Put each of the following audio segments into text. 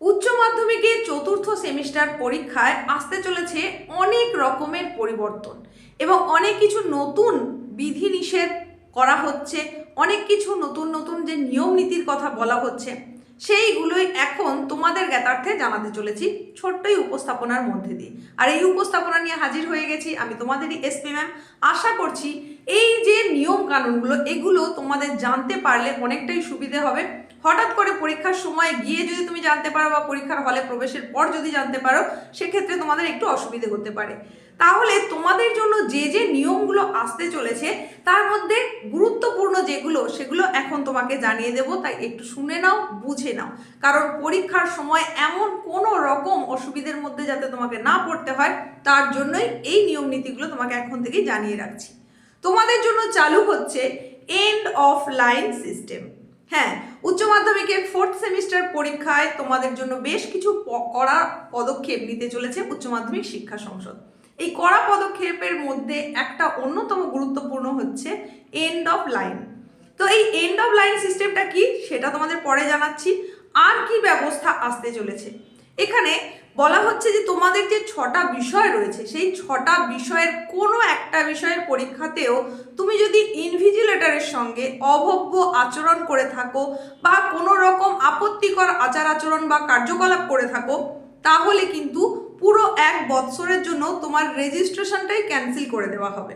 উচ্চ মাধ্যমিকে চতুর্থ সেমিস্টার পরীক্ষায় আসতে চলেছে অনেক রকমের পরিবর্তন এবং অনেক কিছু নতুন বিধিনিষেধ করা হচ্ছে, অনেক কিছু নতুন নতুন যে নিয়ম নীতির কথা বলা হচ্ছে, সেইগুলোই এখন তোমাদের জ্ঞাতার্থে জানাতে চলেছি ছোট্টই উপস্থাপনার মধ্যে দিয়ে। আর এই উপস্থাপনা নিয়ে হাজির হয়ে গেছি আমি তোমাদেরই এসপি ম্যাম আশা করছি এই যে নিয়ম কানুনগুলো এগুলো তোমাদের জানতে পারলে অনেকটাই সুবিধে হবে। হঠাৎ করে পরীক্ষার সময় গিয়ে যদি তুমি জানতে পারো বা পরীক্ষার হলে প্রবেশের পর যদি জানতে পারো, সেক্ষেত্রে তোমাদের একটু অসুবিধে হতে পারে। তাহলে তোমাদের জন্য যে যে নিয়মগুলো আসতে চলেছে, তার মধ্যে গুরুত্বপূর্ণ যেগুলো, সেগুলো এখন তোমাকে জানিয়ে দেবো। তাই একটু শুনে নাও, বুঝে নাও। কারণ পরীক্ষার সময় এমন কোনো রকম অসুবিধের মধ্যে যাতে তোমাকে না পড়তে হয়, তার জন্যই এই নিয়ম নীতিগুলো তোমাকে এখন থেকেই জানিয়ে রাখছি। তোমাদের জন্য চালু হচ্ছে এন্ড অফ লাইন সিস্টেম হ্যাঁ উচ্চ মাধ্যমিকের ফোর্থ সেমিস্টার পরীক্ষায় তোমাদের জন্য বেশ কিছু কড়া পদক্ষেপ নিতে চলেছে উচ্চ মাধ্যমিক শিক্ষা সংসদ। এই কড়া পদক্ষেপের মধ্যে একটা অন্যতম গুরুত্বপূর্ণ হচ্ছে এন্ড অফ লাইন তো এই এন্ড অফ লাইন সিস্টেমটা কি? সেটা তোমাদের পরে জানাচ্ছি। আর কি ব্যবস্থা আসতে চলেছে? এখানে বলা হচ্ছে যে তোমাদের যে ছটা বিষয় রয়েছে, সেই ছটা বিষয়ের কোনো একটা বিষয়ের পরীক্ষাতেও তুমি যদি ইনভিজিলেটরের সঙ্গে অভব্য আচরণ করে থাকো বা কোনো রকম আপত্তিকর আচার আচরণ বা কার্যকলাপ করে থাকো, তাহলে কিন্তু পুরো এক বৎসরের জন্য তোমার রেজিস্ট্রেশনটাই ক্যান্সেল করে দেওয়া হবে।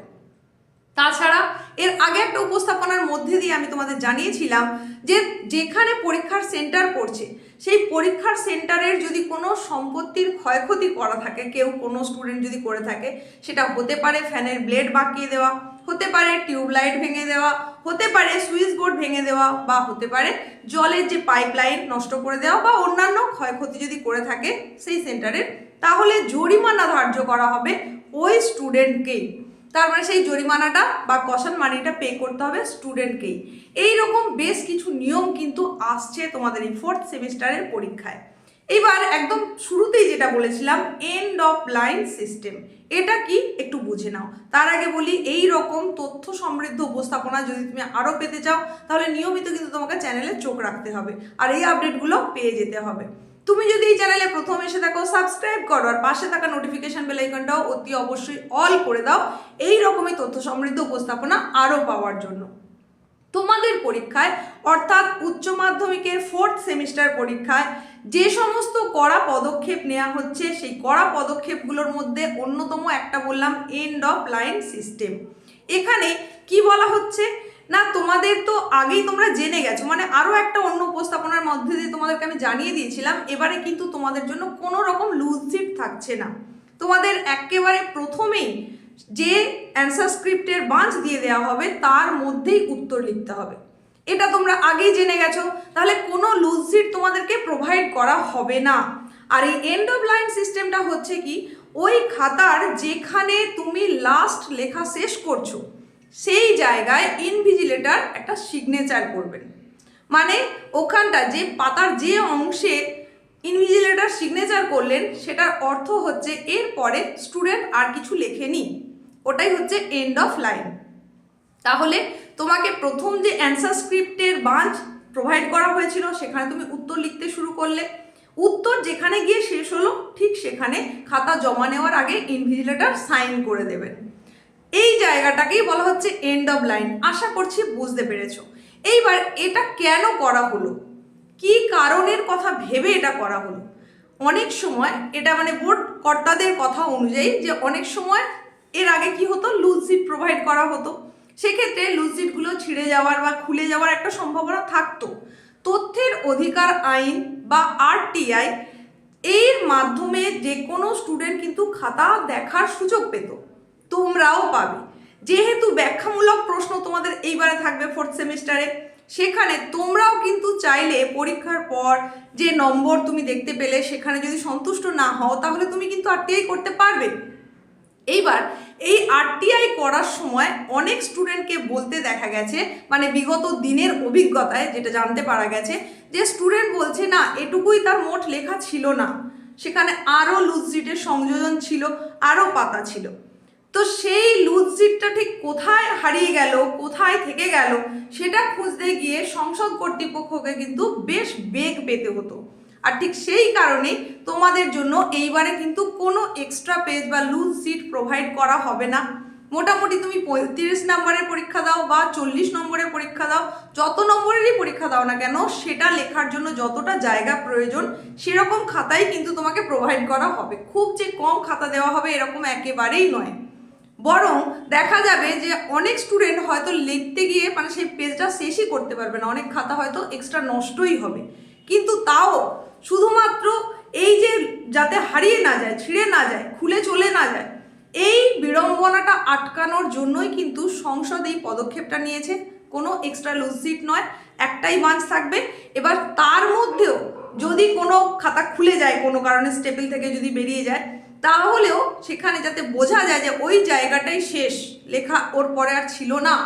তাছাড়া এর আগে একটা উপস্থাপনার মধ্যে দিয়ে আমি তোমাদের জানিয়েছিলাম যে যেখানে পরীক্ষার সেন্টার পড়ছে সেই পরীক্ষার সেন্টারের যদি কোনো সম্পত্তির ক্ষয়ক্ষতি করা থাকে, কেউ কোনো স্টুডেন্ট যদি করে থাকে, সেটা হতে পারে ফ্যানের ব্লেড বাঁকিয়ে দেওয়া, হতে পারে টিউবলাইট ভেঙে দেওয়া, হতে পারে সুইচ বোর্ড ভেঙে দেওয়া বা হতে পারে জলের যে পাইপলাইন নষ্ট করে দেওয়া বা অন্যান্য ক্ষয়ক্ষতি যদি করে থাকে সেই সেন্টারের, তাহলে জরিমানা ধার্য করা হবে ওই স্টুডেন্টকেই তার মানে সেই জরিমানাটা বা কষান মানিটা পে করতে হবে স্টুডেন্টকেই এই রকম বেশ কিছু নিয়ম কিন্তু আসছে তোমাদের এই ফোর্থ সেমিস্টারের পরীক্ষায়। এবার একদম শুরুতেই যেটা বলেছিলাম এন্ড অফ লাইন সিস্টেম এটা কি? একটু বুঝে নাও। তার আগে বলি এই রকম তথ্য সমৃদ্ধ উপস্থাপনা যদি তুমি আরও পেতে চাও, তাহলে নিয়মিত কিন্তু তোমাকে চ্যানেলে চোখ রাখতে হবে। আর এই আপডেটগুলো পেয়ে যেতে হবে। তুমি যদি এই চ্যানেলে প্রথম এসে থাকো সাবস্ক্রাইব করো আর পাশে থাকা নোটিফিকেশন বেল আইকনটাও অতি অবশ্যই অল করে দাও। এই রকমই তথ্য সমৃদ্ধ উপস্থাপনা আরও পাওয়ার জন্য। তোমাদের পরীক্ষায়, অর্থাৎ উচ্চ মাধ্যমিকের ফোর্থ সেমিস্টার পরীক্ষায়, যে সমস্ত কড়া পদক্ষেপ নেওয়া হচ্ছে, সেই কড়া পদক্ষেপগুলোর মধ্যে অন্যতম একটা বললাম এন্ড অফ লাইন সিস্টেম এখানে কি বলা হচ্ছে? না, তোমাদের তো আগেই তোমরা জেনে গেছো। মানে আরও একটা অন্য উপস্থাপনার মধ্যে দিয়ে তোমাদেরকে আমি জানিয়ে দিয়েছিলাম, এবারে কিন্তু তোমাদের জন্য কোনো রকম লুজ সিট থাকছে না। তোমাদের একেবারে প্রথমেই যে অ্যান্সার স্ক্রিপ্টের বাঁচ দিয়ে দেওয়া হবে, তার মধ্যেই উত্তর লিখতে হবে। এটা তোমরা আগেই জেনে গেছো, তাহলে কোনো লুজ সিট তোমাদেরকে প্রোভাইড করা হবে না। আর এই এন্ড অফ লাইন সিস্টেমটা হচ্ছে কি, ওই খাতার যেখানে তুমি লাস্ট লেখা শেষ করছ সেই জায়গায় ইনভিজিলেটার একটা সিগনেচার করবেন। মানে ওখানটা যে পাতার যে অংশে ইনভিজিলেটার সিগনেচার করলেন, সেটার অর্থ হচ্ছে এরপরে স্টুডেন্ট আর কিছু লেখেনি। ওটাই হচ্ছে এন্ড অফ লাইন তাহলে তোমাকে প্রথম যে অ্যান্সার স্ক্রিপ্টের বাঁচ প্রোভাইড করা হয়েছিল, সেখানে তুমি উত্তর লিখতে শুরু করলে। উত্তর যেখানে গিয়ে শেষ হলো, ঠিক সেখানে খাতা জমা নেওয়ার আগে ইনভিজিলেটার সাইন করে দেবেন। এই জায়গাটাকেই বলা হচ্ছে এন্ড অফ লাইন আশা করছি বুঝতে পেরেছ। এইবার এটা কেন করা হলো? কি কারণের কথা ভেবে এটা করা হলো? অনেক সময় এটা মানে বোর্ড কর্তাদের কথা অনুযায়ী যে অনেক সময় এর আগে কি হতো? লুজ সিট প্রোভাইড করা হতো। সেক্ষেত্রে লুজ সিটগুলো ছিঁড়ে যাওয়ার বা খুলে যাওয়ার একটা সম্ভাবনা থাকতো। তথ্যের অধিকার আইন বা আরটিআই এর মাধ্যমে যে কোনো স্টুডেন্ট কিন্তু খাতা দেখার সুযোগ পেত। তোমরাও পাবে। যেহেতু ব্যাখ্যামূলক প্রশ্ন তোমাদের এইবারে থাকবে ফোর্থ সেমিস্টারে সেখানে তোমরাও কিন্তু চাইলে পরীক্ষার পর যে নম্বর তুমি দেখতে পেলে, সেখানে যদি সন্তুষ্ট না হও, তাহলে তুমি কিন্তু আরটিআই করতে পারবে। এইবার এই আরটিআই করার সময় অনেক স্টুডেন্টকে বলতে দেখা গেছে মানে বিগত দিনের অভিজ্ঞতায় যেটা জানতে পারা গেছে, যে স্টুডেন্ট বলছে, না, এটুকুই তার মোট লেখা ছিল না। সেখানে আরও লুজ সিটের সংযোজন ছিল, আরও পাতা ছিল। তো সেই লুজ সিটটা ঠিক কোথায় হারিয়ে গেল, কোথায় থেকে গেল, সেটা খুঁজতে গিয়ে সংসদ কর্তৃপক্ষকে কিন্তু বেশ বেগ পেতে হতো। আর ঠিক সেই কারণেই তোমাদের জন্য এইবারে কিন্তু কোনো এক্সট্রা পেজ বা লুজ সিট প্রোভাইড করা হবে না। মোটামুটি তুমি পঁয়ত্রিশ নম্বরের পরীক্ষা দাও বা চল্লিশ নম্বরের পরীক্ষা দাও, যত নম্বরেরই পরীক্ষা দাও না কেন, সেটা লেখার জন্য যতটা জায়গা প্রয়োজন, সেরকম খাতাই কিন্তু তোমাকে প্রোভাইড করা হবে। খুব যে কম খাতা দেওয়া হবে এরকম একেবারেই নয়। বরং দেখা যাবে যে অনেক স্টুডেন্ট হয়তো লিখতে গিয়ে মানে সেই পেজটা শেষই করতে পারবে না। অনেক খাতা হয়তো এক্সট্রা নষ্টই হবে। কিন্তু তাও শুধুমাত্র এই যে যাতে হারিয়ে না যায়, ছিঁড়ে না যায়, খুলে চলে না যায়, এই বিড়ম্বনাটা আটকানোর জন্যই কিন্তু সংসদ এই পদক্ষেপটা নিয়েছে। কোনো এক্সট্রা লুজ সিট নয়, একটাই বাঞ্চ থাকবে। এবার তার মধ্যেও যদি কোনো খাতা খুলে যায় কোনো কারণে স্টেপল থেকে যদি বেরিয়ে যায় তাহলেও সেখানে যাতে বোঝা যায় যে ওই জায়গাটাই শেষ, লেখা ওর পরে আর ছিল না।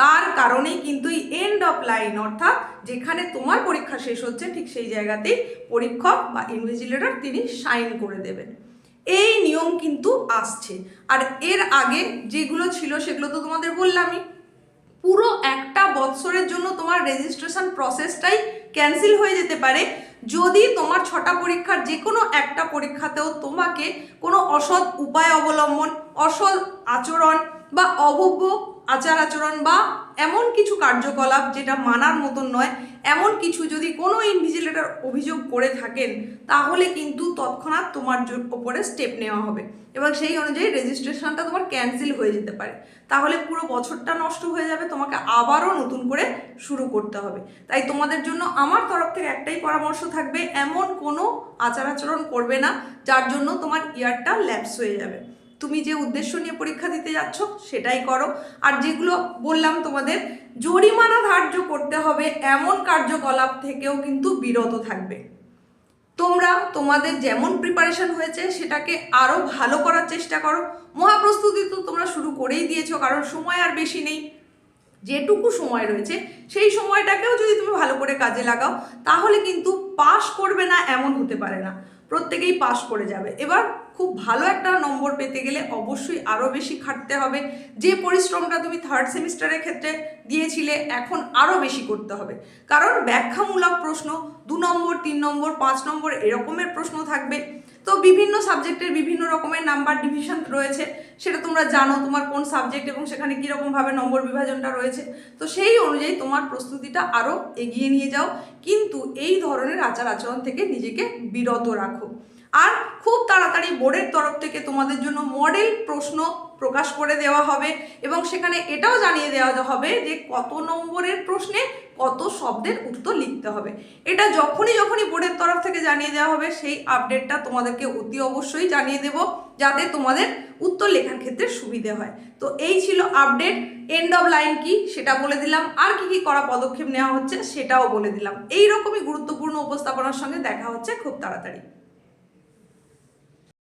তার কারণেই কিন্তু এই এন্ড অফ লাইন অর্থাৎ যেখানে তোমার পরীক্ষা শেষ হচ্ছে, ঠিক সেই জায়গাতেই পরীক্ষক বা ইনভিজিলেটর তিনি সাইন করে দেবেন। এই নিয়ম কিন্তু আসছে। আর এর আগে যেগুলো ছিল, সেগুলো তো তোমাদের বললামই। পুরো একটা বৎসরের জন্য তোমার রেজিস্ট্রেশন প্রসেসটাই ক্যান্সেল হয়ে যেতে পারে যদি তোমার ছটা পরীক্ষার যে কোনো একটা পরীক্ষাতেও তোমাকে কোনো অসৎ উপায় অবলম্বন, অসৎ আচরণ বা অভব্য আচার আচরণ বা এমন কিছু কার্যকলাপ যেটা মানার মতন নয়, এমন কিছু যদি কোনো ইনভিজিলেটর অভিযোগ করে থাকেন, তাহলে কিন্তু তৎক্ষণাৎ তোমার ওপরে স্টেপ নেওয়া হবে। এবং সেই অনুযায়ী রেজিস্ট্রেশনটা তোমার ক্যান্সেল হয়ে যেতে পারে। তাহলে পুরো বছরটা নষ্ট হয়ে যাবে, তোমাকে আবারও নতুন করে শুরু করতে হবে। তাই তোমাদের জন্য আমার তরফ থেকে একটাই পরামর্শ থাকবে, এমন কোনো আচার আচরণ করবে না, যার জন্য তোমার ইয়ারটা ল্যাপস হয়ে যাবে। তুমি যে উদ্দেশ্য নিয়ে পরীক্ষা দিতে যাচ্ছ, সেটাই করো। আর যেগুলো বললাম তোমাদের, জরিমানা ধার্য করতে হবে এমন কার্যকলাপ থেকেও কিন্তু বিরত থাকবে। তোমরা, তোমাদের যেমন প্রিপারেশন হয়েছে, সেটাকে আরও ভালো করার চেষ্টা করো। মহাপ্রস্তুতি তো তোমরা শুরু করেই দিয়েছ, কারণ সময় আর বেশি নেই। যেটুকু সময় রয়েছে, সেই সময়টাকেও যদি তুমি ভালো করে কাজে লাগাও, তাহলে কিন্তু পাশ করবে না এমন হতে পারে না। প্রত্যেকেই পাশ করে যাবে। এবার খুব ভালো একটা নম্বর পেতে গেলে অবশ্যই আরও বেশি খাটতে হবে। যে পরিশ্রমটা তুমি থার্ড সেমিস্টারের ক্ষেত্রে দিয়েছিলে, এখন আরও বেশি করতে হবে। কারণ ব্যাখ্যামূলক প্রশ্ন, দু নম্বর, তিন নম্বর, পাঁচ নম্বর এরকমের প্রশ্ন থাকবে। তো বিভিন্ন সাবজেক্টের বিভিন্ন রকমের নাম্বার ডিভিশন রয়েছে। সেটা তোমরা জানো তোমার কোন সাবজেক্ট এবং সেখানে কীরকমভাবে নম্বর বিভাজনটা রয়েছে। তো সেই অনুযায়ী তোমার প্রস্তুতিটা আরও এগিয়ে নিয়ে যাও। কিন্তু এই ধরনের আচার আচরণ থেকে নিজেকে বিরত রাখো। আর খুব তাড়াতাড়ি বোর্ডের তরফ থেকে তোমাদের জন্য মডেল প্রশ্ন প্রকাশ করে দেওয়া হবে এবং সেখানে এটাও জানিয়ে দেওয়া হবে যে কত নম্বরের প্রশ্নে কত শব্দের উত্তর লিখতে হবে। এটা যখনই যখনই বোর্ডের তরফ থেকে জানিয়ে দেওয়া হবে, সেই আপডেটটা তোমাদেরকে অতি অবশ্যই জানিয়ে দেব যাতে তোমাদের উত্তর লেখার ক্ষেত্রে সুবিধে হয়। তো এই ছিল আপডেট এন্ড অফ লাইন কি সেটা বলে দিলাম, আর কি কি করা পদক্ষেপ নেওয়া হচ্ছে সেটাও বলে দিলাম। এই রকমই গুরুত্বপূর্ণ উপস্থাপনার সঙ্গে দেখা হচ্ছে খুব তাড়াতাড়ি।